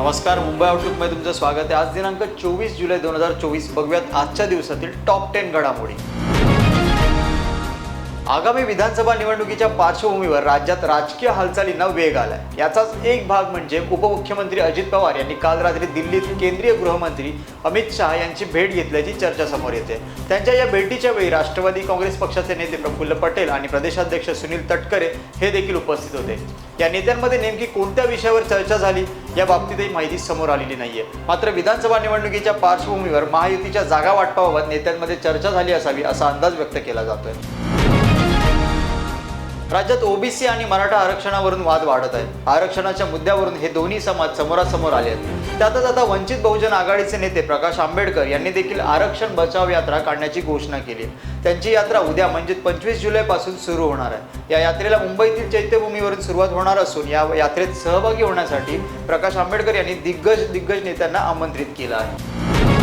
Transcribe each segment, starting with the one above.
नमस्कार मुंबई आउटलुकमध्ये तुमचं स्वागत आहे. आज दिनांक चोवीस जुलै दोन हजार चोवीस. बघूयात आजच्या दिवसातील टॉप टेन घडामोडी. आगामी विधानसभा निवडणुकीच्या पार्श्वभूमीवर राज्यात राजकीय हालचालींना वेग आलाय. याचाच एक भाग म्हणजे उपमुख्यमंत्री अजित पवार यांनी काल रात्री दिल्लीत केंद्रीय गृहमंत्री अमित शहा यांची भेट घेतल्याची चर्चा समोर येते. त्यांच्या या भेटीच्या वेळी राष्ट्रवादी काँग्रेस पक्षाचे नेते प्रफुल्ल पटेल आणि प्रदेशाध्यक्ष सुनील तटकरे हे देखील उपस्थित होते. या नेत्यांमध्ये नेमकी कोणत्या विषयावर चर्चा झाली या बाबतीतही माहिती समोर आलेली नाहीये. मात्र विधानसभा निवडणुकीच्या पार्श्वभूमीवर महायुतीच्या जागा वाटपाबाबत नेत्यांमध्ये चर्चा झाली असावी असा अंदाज व्यक्त केला जातोय. राज्यात ओबीसी आणि मराठा आरक्षणावरून वाद वाढत आहेत. आरक्षणाच्या मुद्द्यावरून हे दोन्ही समाज समोरासमोर आले आहेत. त्यातच आता वंचित बहुजन आघाडीचे नेते प्रकाश आंबेडकर यांनी देखील आरक्षण बचाव यात्रा काढण्याची घोषणा केली त्यांची यात्रा उद्या म्हणजे पंचवीस जुलैपासून सुरू होणार आहे. या यात्रेला मुंबईतील चैत्यभूमीवरून सुरुवात होणार असून या यात्रेत सहभागी होण्यासाठी प्रकाश आंबेडकर यांनी दिग्गज दिग्गज नेत्यांना आमंत्रित केलं आहे.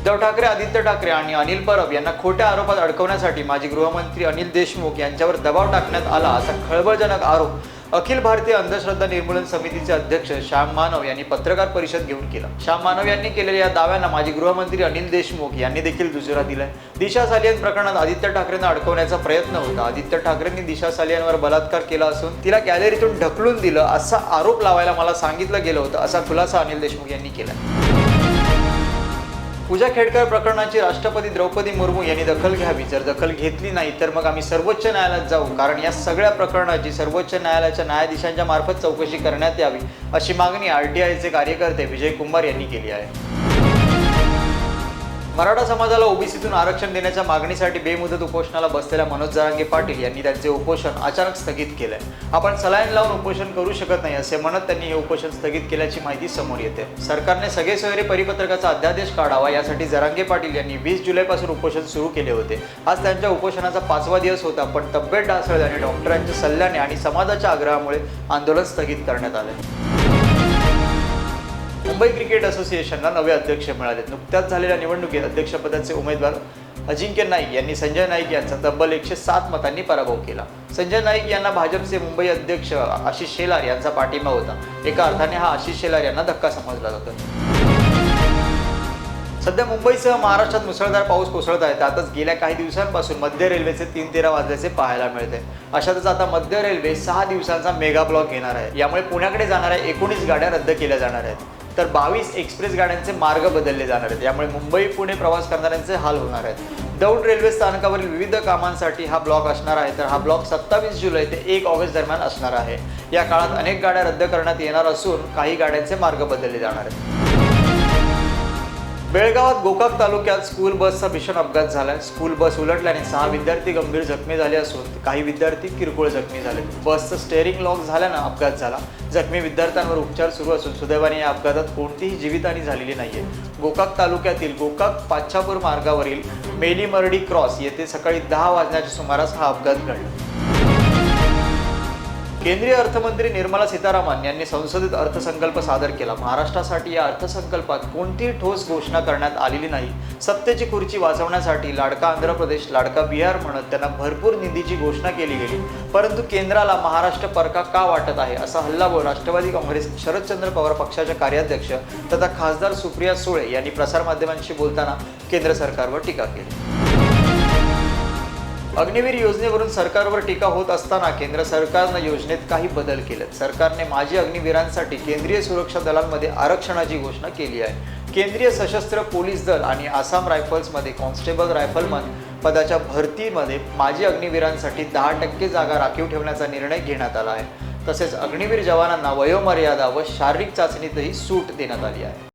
उद्धव ठाकरे आदित्य ठाकरे आणि अनिल परब यांना खोट्या आरोपात अडकवण्यासाठी माजी गृहमंत्री अनिल देशमुख यांच्यावर दबाव टाकण्यात आला असा खळबळजनक आरोप अखिल भारतीय अंधश्रद्धा निर्मूलन समितीचे अध्यक्ष श्याम मानव यांनी पत्रकार परिषद घेऊन केला. श्याम मानव यांनी केलेल्या या दाव्यांना माजी गृहमंत्री अनिल देशमुख यांनी देखील दुजोरा दिलाय. दिशा सालियन प्रकरणात आदित्य ठाकरेंना अडकवण्याचा प्रयत्न होता. आदित्य ठाकरेंनी दिशा सालियनवर बलात्कार केला असून तिला गॅलरीतून ढकलून दिलं असा आरोप लावायला मला सांगितलं गेलं होतं असा खुलासा अनिल देशमुख यांनी केला पूजा खेडकर प्रकरणाची राष्ट्रपती द्रौपदी मुर्मू यांनी दखल घ्यावी. जर दखल घेतली नाही तर मग आम्ही सर्वोच्च न्यायालयात जाऊ. कारण या सगळ्या प्रकरणाची सर्वोच्च न्यायालयाच्या न्यायाधीशांच्या मार्फत चौकशी करण्यात यावी अशी मागणी आर टी आयचे कार्यकर्ते विजय कुमार यांनी केली आहे. मराठा समाजाला ओबीसीतून आरक्षण देण्याच्या मागणीसाठी बेमुदत उपोषणाला बसलेल्या मनोज जरांगे पाटील यांनी त्यांचे उपोषण अचानक स्थगित केलंय. आपण सलाईन लावून उपोषण करू शकत नाही असे म्हणत त्यांनी हे उपोषण स्थगित केल्याची माहिती समोर येते. सरकारने सगळे सोयरे परिपत्रकाचा अध्यादेश काढावा यासाठी जरांगे पाटील यांनी वीस जुलैपासून उपोषण सुरू केले होते. आज त्यांच्या उपोषणाचा पाचवा दिवस होता पण तब्येत ढासळल्याने डॉक्टरांच्या सल्ल्याने आणि समाजाच्या आग्रहामुळे आंदोलन स्थगित करण्यात आले मुंबई क्रिकेट असोसिएशनला नवे अध्यक्ष मिळाले नुकत्याच झालेल्या निवडणुकीत अध्यक्षपदाचे उमेदवार अजिंक्य नाईक यांनी संजय नाईक यांचा तब्बल एकशे सात मतांनी पराभव केला. संजय नाईक यांना भाजपचे मुंबई अध्यक्ष आशिष शेलार यांचा पाठिंबा होता. एका अर्थाने हा आशिष शेलार यांना धक्का समजला जातो. सध्या मुंबईसह महाराष्ट्रात मुसळधार पाऊस कोसळत आहे. त्यातच गेल्या काही दिवसांपासून मध्य रेल्वेचे तीन तेरा वाजल्याचे पाहायला मिळते. अशातच आता मध्य रेल्वे सहा दिवसांचा मेगा ब्लॉक घेणार आहे. यामुळे पुण्याकडे जाणाऱ्या एकोणीस गाड्या रद्द केल्या जाणार आहेत. तर बावीस एक्सप्रेस गाड्यांचे मार्ग बदलले जाणार आहेत. यामुळे मुंबई पुणे प्रवास करणाऱ्यांचे हाल होणार आहेत. दौंड रेल्वे स्थानकावरील विविध कामांसाठी हा ब्लॉक असणार आहे. तर हा ब्लॉक सत्तावीस जुलै ते एक ऑगस्ट दरम्यान असणार आहे. या काळात अनेक गाड्या रद्द करण्यात येणार असून काही गाड्यांचे मार्ग बदलले जाणार आहेत. बेळगावात गोकाक तालुक्यात स्कूल बसचा भीषण अपघात झाला स्कूल बस उलटल्याने सहा विद्यार्थी गंभीर जखमी झाले असून काही विद्यार्थी किरकोळ जखमी झाले. बसचं स्टेअरिंग लॉक झाल्यानं अपघात झाला. जखमी विद्यार्थ्यांवर उपचार सुरू असून सुदैवाने या अपघातात कोणतीही जीवितहानी झालेली नाहीये. गोकाक तालुक्यातील गोकाक पाच्छापूर मार्गावरील मेलीमर्डी क्रॉस येथे सकाळी दहा वाजण्याच्या सुमारास हा अपघात घडला. केंद्रीय अर्थमंत्री निर्मला सीतारामन यांनी संसदेत अर्थसंकल्प सादर केला. महाराष्ट्रासाठी या अर्थसंकल्पात कोणतीही ठोस घोषणा करण्यात आलेली नाही. सत्तेची खुर्ची वाचवण्यासाठी लाडका आंध्र प्रदेश लाडका बिहार म्हणत त्यांना भरपूर निधीची घोषणा केली गेली. परंतु केंद्राला महाराष्ट्र परका का वाटत आहे? असा हल्लाबोल राष्ट्रवादी काँग्रेस शरदचंद्र पवार पक्षाच्या कार्याध्यक्ष तथा खासदार सुप्रिया सुळे यांनी प्रसारमाध्यमांशी बोलताना केंद्र सरकारवर टीका केली. अग्निवीर योजनेवरून सरकारवर टीका होत असताना केंद्र सरकारनं योजनेत काही बदल केलेत. सरकारने माजी अग्निवीरांसाठी केंद्रीय सुरक्षा दलांमध्ये आरक्षणाची घोषणा केली आहे. केंद्रीय सशस्त्र पोलीस दल आणि आसाम रायफल्समध्ये कॉन्स्टेबल रायफलमन पदाच्या भरतीमध्ये माजी अग्निवीरांसाठी दहा टक्के जागा राखीव ठेवण्याचा निर्णय घेण्यात आला आहे. तसेच अग्निवीर जवानांना वयोमर्यादा व शारीरिक चाचणीतही सूट देण्यात आली आहे.